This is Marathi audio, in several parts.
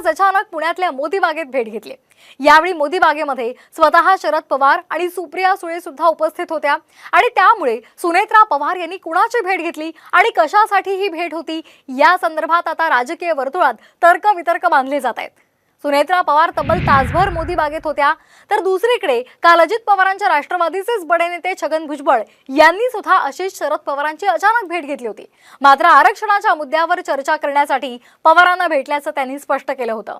आज अचानक पुण्यातल्या मोदी बागेत भेट घेतली. यावेळी मोदी बागेमध्ये स्वतः शरद पवार आणि सुप्रिया सुळे सुद्धा उपस्थित होत्या. आणि त्यामुळे सुनेत्रा पवार यांनी कुणाची भेट घेतली आणि कशासाठी ही भेट होती? या संदर्भात आता राजकीय वर्तुळात तर्कवितर्क बांधले जात आहेत. सुनेत्रा पवार तब्बल तासभर मोदी बागेत होत्या. तर दुसरीकडे काल अजित पवारांच्या राष्ट्रवादीचेच बडे नेते छगन भुजबळ यांनी सुद्धा अशीच शरद पवारांची अचानक भेट घेतली होती. मात्र आरक्षणाच्या मुद्द्यावर चर्चा करण्यासाठी पवारांना भेटल्याचं त्यांनी स्पष्ट केलं होतं.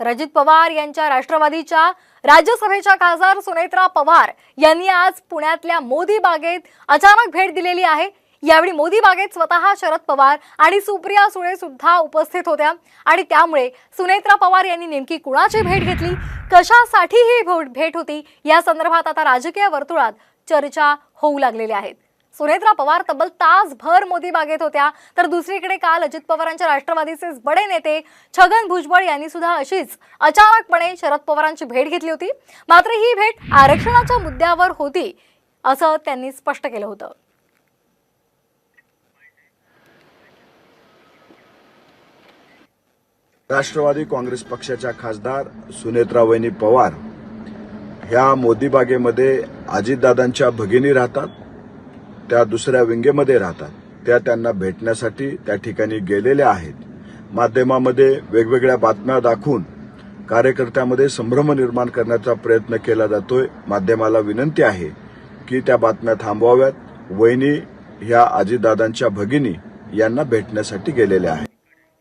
रजित अजित पवार यांच्या राष्ट्रवादीच्या राज्यसभेच्या खासदार सुनेत्रा पवार यांनी आज पुण्यातल्या मोदी बागेत अचानक भेट दिलेली आहे. यावेळी मोदी बागेत स्वतः शरद पवार आणि सुप्रिया सुळे सुद्धा उपस्थित होत्या. आणि त्यामुळे सुनेत्रा पवार यांनी नेमकी कुणाची भेट घेतली? कशासाठी ही भेट होती? या संदर्भात आता राजकीय वर्तुळात चर्चा होऊ लागलेल्या आहेत सुनेत्रा पवार तब्बल तासभर मोदी बागेत होत्या. तर दुसरीकडे काल अजित पवारांच्या राष्ट्रवादीचे बडे नेते छगन भुजबळ यांनी सुद्धा अशीच अचानकपणे शरद पवारांची भेट घेतली होती. मात्र ही भेट आरक्षणाच्या मुद्द्यावर होती असं त्यांनी स्पष्ट केलं होतं. राष्ट्रवादी काँग्रेस पक्षाच्या खासदार सुनेत्रा पवार ह्या मोदी बागेमध्ये अजितदादांच्या भगिनी राहतात त्या दुसऱ्या विंगेमध्ये राहतात त्या त्यांना भेटण्यासाठी त्या ठिकाणी गेलेल्या आहेत. माध्यमामध्ये वेगवेगळ्या बातम्या दाखवून कार्यकर्त्यामध्ये संभ्रम निर्माण करण्याचा प्रयत्न केला जातोय. माध्यमाला विनंती आहे की त्या बातम्या थांबवाव्यात. वहिनी ह्या अजितदादांच्या भगिनी यांना भेटण्यासाठी गेलेल्या आहेत.